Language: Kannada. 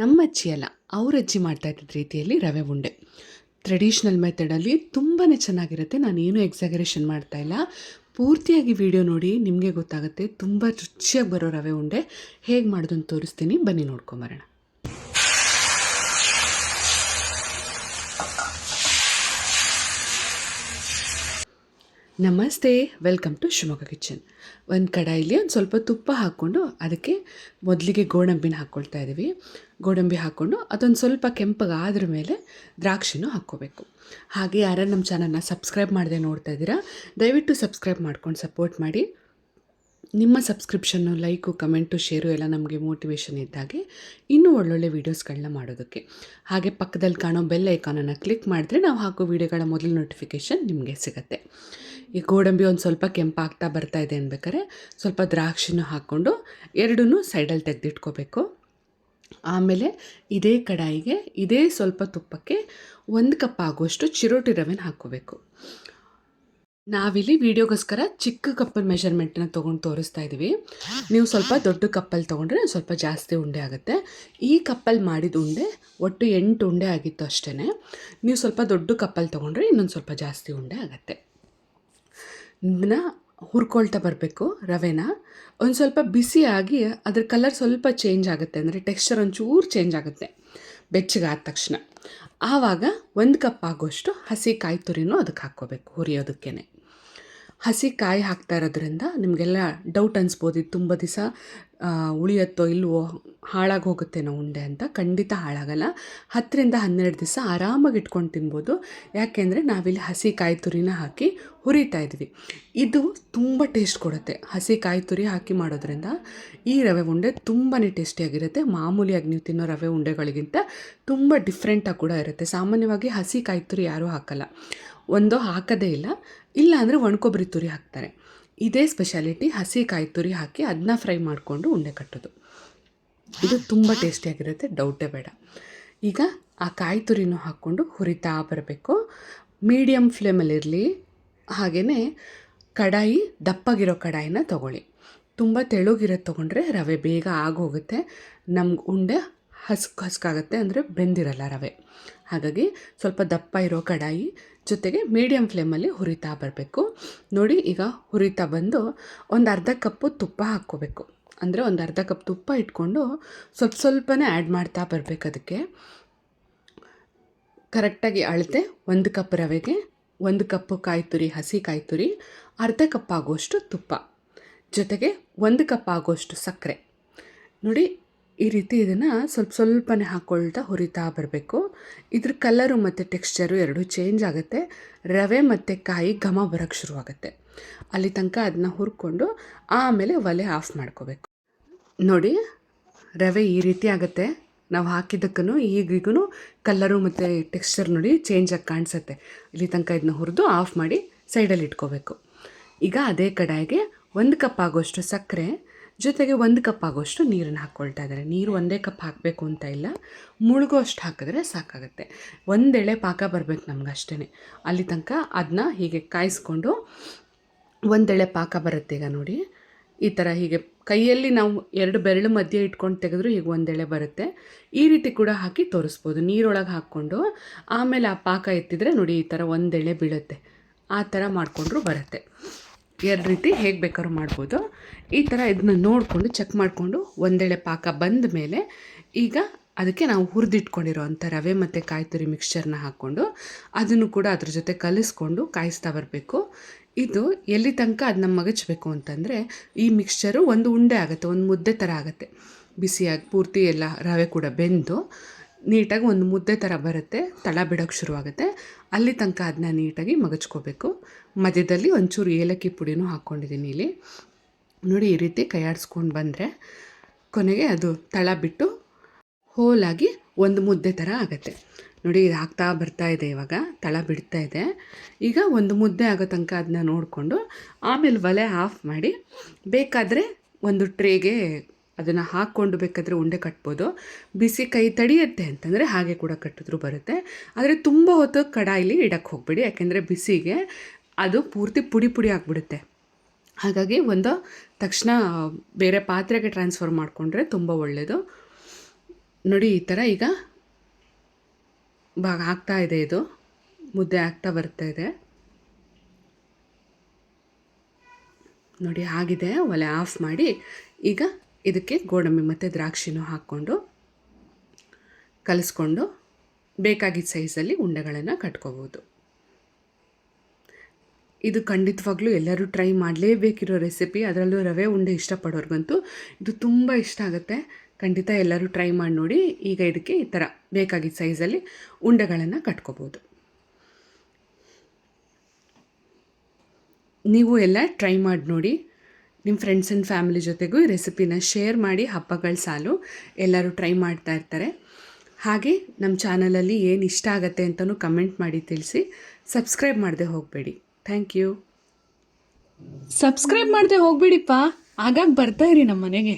ನಮ್ಮ ಅಜ್ಜಿ ಅಲ್ಲ, ಅವ್ರ ಅಜ್ಜಿ ಮಾಡ್ತಾ ಇದ್ದ ರೀತಿಯಲ್ಲಿ ರವೆ ಉಂಡೆ. ಟ್ರೆಡಿಷ್ನಲ್ ಮೆಥಡಲ್ಲಿ ತುಂಬಾ ಚೆನ್ನಾಗಿರುತ್ತೆ. ನಾನೇನು ಎಕ್ಸಾಗರೇಷನ್ ಮಾಡ್ತಾ ಇಲ್ಲ. ಪೂರ್ತಿಯಾಗಿ ವಿಡಿಯೋ ನೋಡಿ ನಿಮಗೆ ಗೊತ್ತಾಗುತ್ತೆ. ತುಂಬ ರುಚಿಯಾಗಿ ಬರೋ ರವೆ ಉಂಡೆ. ಹೇಗೆ ಮಾಡೋದನ್ನು ತೋರಿಸ್ತೀನಿ. ಬನ್ನಿ ನೋಡ್ಕೊಂಬರೋಣ ನಮಸ್ತೆ, ವೆಲ್ಕಮ್ ಟು ಶಿವಮೊಗ್ಗ ಕಿಚನ್. ಒಂದು ಕಡಾಯಿಲಿ ಒಂದು ಸ್ವಲ್ಪ ತುಪ್ಪ ಹಾಕ್ಕೊಂಡು ಅದಕ್ಕೆ ಮೊದಲಿಗೆ ಗೋಡಂಬಿನ ಹಾಕ್ಕೊಳ್ತಾ ಇದ್ದೀವಿ. ಗೋಡಂಬಿ ಹಾಕ್ಕೊಂಡು ಅದೊಂದು ಸ್ವಲ್ಪ ಕೆಂಪಗಾದ್ರ ಮೇಲೆ ದ್ರಾಕ್ಷಿನೂ ಹಾಕ್ಕೋಬೇಕು. ಹಾಗೆ ಯಾರು ನಮ್ಮ ಚಾನಲ್ನ ಸಬ್ಸ್ಕ್ರೈಬ್ ಮಾಡದೆ ನೋಡ್ತಾ ಇದ್ದೀರಾ, ದಯವಿಟ್ಟು ಸಬ್ಸ್ಕ್ರೈಬ್ ಮಾಡ್ಕೊಂಡು ಸಪೋರ್ಟ್ ಮಾಡಿ. ನಿಮ್ಮ ಸಬ್ಸ್ಕ್ರಿಪ್ಷನ್ನು, ಲೈಕು, ಕಮೆಂಟು, ಶೇರು ಎಲ್ಲ ನಮಗೆ ಮೋಟಿವೇಶನ್ ಇದ್ದಾಗೆ ಇನ್ನೂ ಒಳ್ಳೊಳ್ಳೆ ವೀಡಿಯೋಸ್ಗಳನ್ನ ಮಾಡೋದಕ್ಕೆ. ಹಾಗೆ ಪಕ್ಕದಲ್ಲಿ ಕಾಣೋ ಬೆಲ್ ಐಕಾನನ್ನು ಕ್ಲಿಕ್ ಮಾಡಿದ್ರೆ ನಾವು ಹಾಕೋ ವೀಡಿಯೋಗಳ ಮೊದಲು ನೋಟಿಫಿಕೇಷನ್ ನಿಮಗೆ ಸಿಗುತ್ತೆ. ಈ ಗೋಡಂಬಿ ಒಂದು ಸ್ವಲ್ಪ ಕೆಂಪಾಗ್ತಾ ಬರ್ತಾ ಇದೆ ಅನ್ಬೇಕಾದ್ರೆ ಸ್ವಲ್ಪ ದ್ರಾಕ್ಷಿನೂ ಹಾಕ್ಕೊಂಡು ಎರಡೂ ಸೈಡಲ್ಲಿ ತೆಗೆದಿಟ್ಕೋಬೇಕು. ಆಮೇಲೆ ಇದೇ ಕಡಾಯಿಗೆ ಇದೇ ಸ್ವಲ್ಪ ತುಪ್ಪಕ್ಕೆ ಒಂದು ಕಪ್ ಆಗುವಷ್ಟು ಚಿರೋಟಿ ರವೆನ ಹಾಕ್ಕೋಬೇಕು. ನಾವಿಲ್ಲಿ ವಿಡಿಯೋಗೋಸ್ಕರ ಚಿಕ್ಕ ಕಪ್ಪಲ್ ಮೆಷರ್ಮೆಂಟನ್ನ ತೊಗೊಂಡು ತೋರಿಸ್ತಾ ಇದ್ದೀವಿ ನೀವು ಸ್ವಲ್ಪ ದೊಡ್ಡ ಕಪ್ಪಲ್ಲಿ ತೊಗೊಂಡ್ರೆ ಸ್ವಲ್ಪ ಜಾಸ್ತಿ ಉಂಡೆ ಆಗುತ್ತೆ. ಈ ಕಪ್ಪಲ್ಲಿ ಮಾಡಿದ ಉಂಡೆ ಒಟ್ಟು ಎಂಟು ಉಂಡೆ ಆಗಿತ್ತು ಅಷ್ಟೇ ನೀವು ಸ್ವಲ್ಪ ದೊಡ್ಡ ಕಪ್ಪಲ್ಲಿ ತೊಗೊಂಡ್ರೆ ಇನ್ನೊಂದು ಸ್ವಲ್ಪ ಜಾಸ್ತಿ ಉಂಡೆ ಆಗುತ್ತೆ. ಇದನ್ನ ಹುರ್ಕೊಳ್ತಾ ಬರಬೇಕು ರವೆನ. ಒಂದು ಸ್ವಲ್ಪ ಬಿಸಿಯಾಗಿ ಅದ್ರ ಕಲರ್ ಸ್ವಲ್ಪ ಚೇಂಜ್ ಆಗುತ್ತೆ, ಅಂದರೆ ಟೆಕ್ಸ್ಚರ್ ಒಂಚೂರು ಚೇಂಜ್ ಆಗುತ್ತೆ ಬೆಚ್ಚಗಾದ ತಕ್ಷಣ. ಆವಾಗ ಒಂದು ಕಪ್ ಆಗೋಷ್ಟು ಹಸಿ ಕಾಯಿ ತುರಿನೂ ಅದಕ್ಕೆ ಹಾಕ್ಕೋಬೇಕು ಹುರಿಯೋದಕ್ಕೇ ಹಸಿ ಕಾಯಿ ಹಾಕ್ತಾ ಇರೋದ್ರಿಂದ ನಿಮಗೆಲ್ಲ ಡೌಟ್ ಅನ್ನಿಸ್ಬೋದು ಇದು ತುಂಬ ದಿವಸ ಉಳಿಯತ್ತೋ ಇಲ್ವೋ ಹಾಳಾಗಿ ಹೋಗುತ್ತೇನೋ ಉಂಡೆ ಅಂತ ಖಂಡಿತ ಹಾಳಾಗಲ್ಲ. ಹತ್ತರಿಂದ ಹನ್ನೆರಡು ದಿವಸ ಆರಾಮಾಗಿ ಇಟ್ಕೊಂಡು ತಿನ್ಬೋದು. ಯಾಕೆಂದರೆ ನಾವಿಲ್ಲಿ ಹಸಿ ಕಾಯಿ ತುರಿನ ಹಾಕಿ ಹುರಿತಾ ಇದ್ವಿ. ಇದು ತುಂಬ ಟೇಸ್ಟ್ ಕೊಡುತ್ತೆ. ಹಸಿ ಕಾಯಿ ತುರಿ ಹಾಕಿ ಮಾಡೋದ್ರಿಂದ ಈ ರವೆ ಉಂಡೆ ತುಂಬಾ ಟೇಸ್ಟಿಯಾಗಿರುತ್ತೆ ಮಾಮೂಲಿಯಾಗಿ ನೀವು ತಿನ್ನೋ ರವೆ ಉಂಡೆಗಳಿಗಿಂತ ತುಂಬ ಡಿಫ್ರೆಂಟಾಗಿ ಕೂಡ ಇರುತ್ತೆ. ಸಾಮಾನ್ಯವಾಗಿ ಹಸಿ ಕಾಯಿ ತುರಿ ಯಾರೂ ಹಾಕಲ್ಲ. ಒಂದು ಹಾಕೋದೇ ಇಲ್ಲ. ಇಲ್ಲ ಅಂದರೆ ಒಣಕೊಬ್ಬರಿ ತುರಿ ಹಾಕ್ತಾರೆ. ಇದೇ ಸ್ಪೆಷಾಲಿಟಿ ಹಸಿ ಕಾಯಿ ತುರಿ ಹಾಕಿ ಅದನ್ನ ಫ್ರೈ ಮಾಡಿಕೊಂಡು ಉಂಡೆ ಕಟ್ಟೋದು. ಇದು ತುಂಬ ಟೇಸ್ಟಿಯಾಗಿರುತ್ತೆ ಡೌಟೇ ಬೇಡ. ಈಗ ಆ ಕಾಯಿ ತುರಿನೂ ಹಾಕ್ಕೊಂಡು ಹುರಿತಾ ಬರಬೇಕು. ಮೀಡಿಯಮ್ ಫ್ಲೇಮಲ್ಲಿರಲಿ ಹಾಗೆಯೇ ಕಡಾಯಿ, ದಪ್ಪಾಗಿರೋ ಕಡಾಯಿನ ತೊಗೊಳ್ಳಿ. ತುಂಬ ತೆಳುಗಿರೋದು ತೊಗೊಂಡ್ರೆ ರವೆ ಬೇಗ ಆಗೋಗುತ್ತೆ. ನಮ್ಗೆ ಉಂಡೆ ಹಸ್ಕ್ ಹಸ್ಕಾಗುತ್ತೆ ಅಂದರೆ ಬೆಂದಿರಲ್ಲ ರವೆ. ಹಾಗಾಗಿ ಸ್ವಲ್ಪ ದಪ್ಪ ಇರೋ ಕಡಾಯಿ ಜೊತೆಗೆ ಮೀಡಿಯಮ್ ಫ್ಲೇಮಲ್ಲಿ ಹುರಿತಾ ಬರಬೇಕು. ನೋಡಿ, ಈಗ ಹುರಿತಾ ಬಂದು ಒಂದು ಅರ್ಧ ಕಪ್ಪು ತುಪ್ಪ ಹಾಕ್ಕೋಬೇಕು. ಅಂದರೆ ಒಂದು ಅರ್ಧ ಕಪ್ ತುಪ್ಪ ಇಟ್ಕೊಂಡು ಸ್ವಲ್ಪ ಸ್ವಲ್ಪನೇ ಆ್ಯಡ್ ಮಾಡ್ತಾ ಬರಬೇಕು ಅದಕ್ಕೆ. ಕರೆಕ್ಟಾಗಿ ಅಳತೆ, ಒಂದು ಕಪ್ ರವೆಗೆ, ಒಂದು ಕಪ್ಪು ಕಾಯಿ ತುರಿ ಹಸಿ ಕಾಯಿ ತುರಿ ಅರ್ಧ ಕಪ್ ಆಗುವಷ್ಟು ತುಪ್ಪ. ಜೊತೆಗೆ ಒಂದು ಕಪ್ ಆಗೋಷ್ಟು ಸಕ್ಕರೆ. ನೋಡಿ ಈ ರೀತಿ ಇದನ್ನು ಸ್ವಲ್ಪ ಸ್ವಲ್ಪನೇ ಹಾಕ್ಕೊಳ್ತಾ ಹುರಿತಾ ಬರಬೇಕು. ಇದ್ರ ಕಲರು ಮತ್ತು ಟೆಕ್ಸ್ಚರು ಎರಡೂ ಚೇಂಜ್ ಆಗುತ್ತೆ. ರವೆ ಮತ್ತು ಕಾಯಿ ಘಮ ಬರೋಕ್ಕೆ ಶುರುವಾಗುತ್ತೆ. ಅಲ್ಲಿ ತನಕ ಅದನ್ನ ಹುರ್ಕೊಂಡು ಆಮೇಲೆ ಒಲೆ ಆಫ್ ಮಾಡ್ಕೋಬೇಕು. ನೋಡಿ, ರವೆ ಈ ರೀತಿ ಆಗುತ್ತೆ. ನಾವು ಹಾಕಿದ್ದಕ್ಕೂ ಈಗೀಗೂ ಕಲ್ಲರು ಮತ್ತು ಟೆಕ್ಸ್ಚರ್ ನೋಡಿ ಚೇಂಜ್ ಆಗಿ ಕಾಣಿಸುತ್ತೆ. ಇಲ್ಲಿ ತನಕ ಇದನ್ನ ಹುರಿದು ಆಫ್ ಮಾಡಿ ಸೈಡಲ್ಲಿ ಇಟ್ಕೋಬೇಕು. ಈಗ ಅದೇ ಕಡಾಯಿಗೆ ಒಂದು ಕಪ್ ಆಗೋಷ್ಟು ಸಕ್ಕರೆ ಜೊತೆಗೆ ಒಂದು ಕಪ್ ಆಗೋಷ್ಟು ನೀರನ್ನು ಹಾಕ್ಕೊಳ್ತಾ ಇದ್ದಾರೆ. ನೀರು ಒಂದೇ ಕಪ್ ಹಾಕಬೇಕು ಅಂತ ಇಲ್ಲ. ಮುಳುಗೋ ಅಷ್ಟು ಹಾಕಿದ್ರೆ ಸಾಕಾಗುತ್ತೆ. ಒಂದೆಳೆ ಪಾಕ ಬರಬೇಕು ನಮ್ಗೆ ಅಷ್ಟೇ ಅಲ್ಲಿ ತನಕ ಅದನ್ನ ಹೀಗೆ ಕಾಯಿಸ್ಕೊಂಡು ಒಂದೆಳೆ ಪಾಕ ಬರುತ್ತೆ ಈಗ ನೋಡಿ. ಈ ಥರ ಹೀಗೆ ಕೈಯಲ್ಲಿ ನಾವು ಎರಡು ಬೆರಳು ಮಧ್ಯೆ ಇಟ್ಕೊಂಡು ತೆಗೆದ್ರು ಹೀಗೆ ಒಂದೆಳೆ ಬರುತ್ತೆ. ಈ ರೀತಿ ಕೂಡ ಹಾಕಿ ತೋರಿಸ್ಬೋದು. ನೀರೊಳಗೆ ಹಾಕ್ಕೊಂಡು ಆಮೇಲೆ ಆ ಪಾಕ ಎತ್ತಿದರೆ ನೋಡಿ ಈ ಥರ ಒಂದೆಳೆ ಬೀಳುತ್ತೆ. ಆ ಥರ ಮಾಡಿಕೊಂಡ್ರು ಬರುತ್ತೆ. ಎರಡು ರೀತಿ ಹೇಗೆ ಬೇಕಾದ್ರೂ ಮಾಡ್ಬೋದು. ಈ ಥರ ಇದನ್ನ ನೋಡಿಕೊಂಡು ಚೆಕ್ ಮಾಡಿಕೊಂಡು ಒಂದೆಳೆ ಪಾಕ ಬಂದ ಮೇಲೆ ಈಗ ಅದಕ್ಕೆ ನಾವು ಹುರಿದಿಟ್ಕೊಂಡಿರೋ ಅಂಥ ರವೆ ಮತ್ತು ಕಾಯಿ ತುರಿ ಮಿಕ್ಸ್ಚರ್ನ ಹಾಕ್ಕೊಂಡು ಅದನ್ನು ಕೂಡ ಅದ್ರ ಜೊತೆ ಕಲಿಸ್ಕೊಂಡು ಕಾಯಿಸ್ತಾ ಬರಬೇಕು. ಇದು ಎಲ್ಲಿ ತನಕ ಅದನ್ನ ಮಗಚಬೇಕು ಅಂತಂದರೆ ಈ ಮಿಕ್ಸ್ಚರು ಒಂದು ಉಂಡೆ ಆಗುತ್ತೆ, ಒಂದು ಮುದ್ದೆ ಥರ ಆಗುತ್ತೆ. ಬಿಸಿಯಾಗಿ ಪೂರ್ತಿ ಎಲ್ಲ ರವೆ ಕೂಡ ಬೆಂದು ನೀಟಾಗಿ ಒಂದು ಮುದ್ದೆ ಥರ ಬರುತ್ತೆ. ತಳ ಬಿಡೋಕ್ಕೆ ಶುರುವಾಗುತ್ತೆ. ಅಲ್ಲಿ ತನಕ ಅದನ್ನ ನೀಟಾಗಿ ಮಗಚ್ಕೋಬೇಕು. ಮಧ್ಯದಲ್ಲಿ ಒಂಚೂರು ಏಲಕ್ಕಿ ಪುಡಿನೂ ಹಾಕ್ಕೊಂಡಿದ್ದೀನಿ ಇಲ್ಲಿ. ನೋಡಿ, ಈ ರೀತಿ ಕೈಯಾಡಿಸ್ಕೊಂಡು ಬಂದರೆ ಕೊನೆಗೆ ಅದು ತಳ ಬಿಟ್ಟು ಹೋಲಾಗಿ ಒಂದು ಮುದ್ದೆ ಥರ ಆಗುತ್ತೆ. ನೋಡಿ, ಇದು ಹಾಕ್ತಾ ಬರ್ತಾ ಇದೆ ಇವಾಗ. ತಳ ಬಿಡ್ತಾ ಇದೆ. ಈಗ ಒಂದು ಮುದ್ದೆ ಆಗೋ ತನಕ ಅದನ್ನ ನೋಡಿಕೊಂಡು ಆಮೇಲೆ ಒಲೆ ಆಫ್ ಮಾಡಿ ಬೇಕಾದರೆ ಒಂದು ಟ್ರೇಗೆ ಅದನ್ನು ಹಾಕ್ಕೊಂಡು ಬೇಕಾದರೆ ಉಂಡೆ ಕಟ್ಬೋದು. ಬಿಸಿ ಕೈ ತಡಿಯುತ್ತೆ ಅಂತಂದರೆ ಹಾಗೆ ಕೂಡ ಕಟ್ಟಿದ್ರು ಬರುತ್ತೆ. ಆದರೆ ತುಂಬ ಹೊತ್ತು ಕಡಾಯಿಲಿ ಇಡಕ್ಕೆ ಹೋಗ್ಬೇಡಿ, ಯಾಕೆಂದರೆ ಬಿಸಿಗೆ ಅದು ಪೂರ್ತಿ ಪುಡಿ ಪುಡಿ ಆಗಿಬಿಡುತ್ತೆ. ಹಾಗಾಗಿ ಒಂದು ತಕ್ಷಣ ಬೇರೆ ಪಾತ್ರೆಗೆ ಟ್ರಾನ್ಸ್ಫರ್ ಮಾಡಿಕೊಂಡ್ರೆ ತುಂಬ ಒಳ್ಳೆಯದು ನೋಡಿ, ಈ ಥರ ಈಗ ಭಾಗ ಆಗ್ತಾ ಇದೆ ಇದು. ಮುದ್ದೆ ಆಗ್ತಾ ಬರ್ತಾ ಇದೆ. ನೋಡಿ, ಆಗಿದೆ. ಒಲೆ ಆಫ್ ಮಾಡಿ ಈಗ ಇದಕ್ಕೆ ಗೋಡಂಬಿ ಮತ್ತು ದ್ರಾಕ್ಷಿನೂ ಹಾಕ್ಕೊಂಡು, ಕಲಿಸ್ಕೊಂಡು ಬೇಕಾಗಿದ್ದ ಸೈಜಲ್ಲಿ ಉಂಡೆಗಳನ್ನು ಕಟ್ಕೋಬೋದು. ಇದು ಖಂಡಿತವಾಗ್ಲೂ ಎಲ್ಲರೂ ಟ್ರೈ ಮಾಡಲೇಬೇಕಿರೋ ರೆಸಿಪಿ ಅದರಲ್ಲೂ ರವೆ, ಉಂಡೆ ಇಷ್ಟಪಡೋರ್ಗಂತೂ ಇದು ತುಂಬ ಇಷ್ಟ ಆಗುತ್ತೆ. ಖಂಡಿತ ಎಲ್ಲರೂ ಟ್ರೈ ಮಾಡಿ ನೋಡಿ. ಈಗ ಇದಕ್ಕೆ ಈ ಥರ ಬೇಕಾಗಿದ್ದ ಸೈಜಲ್ಲಿ ಉಂಡೆಗಳನ್ನು ಕಟ್ಕೋಬೋದು. ನೀವು ಎಲ್ಲ ಟ್ರೈ ಮಾಡಿ ನೋಡಿ. ನಿಮ್ಮ ಫ್ರೆಂಡ್ಸ್ ಆ್ಯಂಡ್ ಫ್ಯಾಮಿಲಿ ಜೊತೆಗೂ ಈ ರೆಸಿಪಿನ ಶೇರ್ ಮಾಡಿ ಹಬ್ಬಗಳ ಸಾಲು ಎಲ್ಲರೂ ಟ್ರೈ ಮಾಡ್ತಾ ಇರ್ತಾರೆ. ಹಾಗೆ ನಮ್ಮ ಚಾನಲಲ್ಲಿ ಏನು ಇಷ್ಟ ಆಗುತ್ತೆ ಅಂತಲೂ ಕಮೆಂಟ್ ಮಾಡಿ ತಿಳಿಸಿ. ಸಬ್ಸ್ಕ್ರೈಬ್ ಮಾಡದೆ ಹೋಗಬೇಡಿ. ಥ್ಯಾಂಕ್ ಯು ಸಬ್ಸ್ಕ್ರೈಬ್ ಮಾಡದೆ ಹೋಗ್ಬೇಡಿಪ್ಪ. ಆಗಾಗ ಬರ್ತಾ ಇರಿ ನಮ್ಮ ಮನೆಗೆ.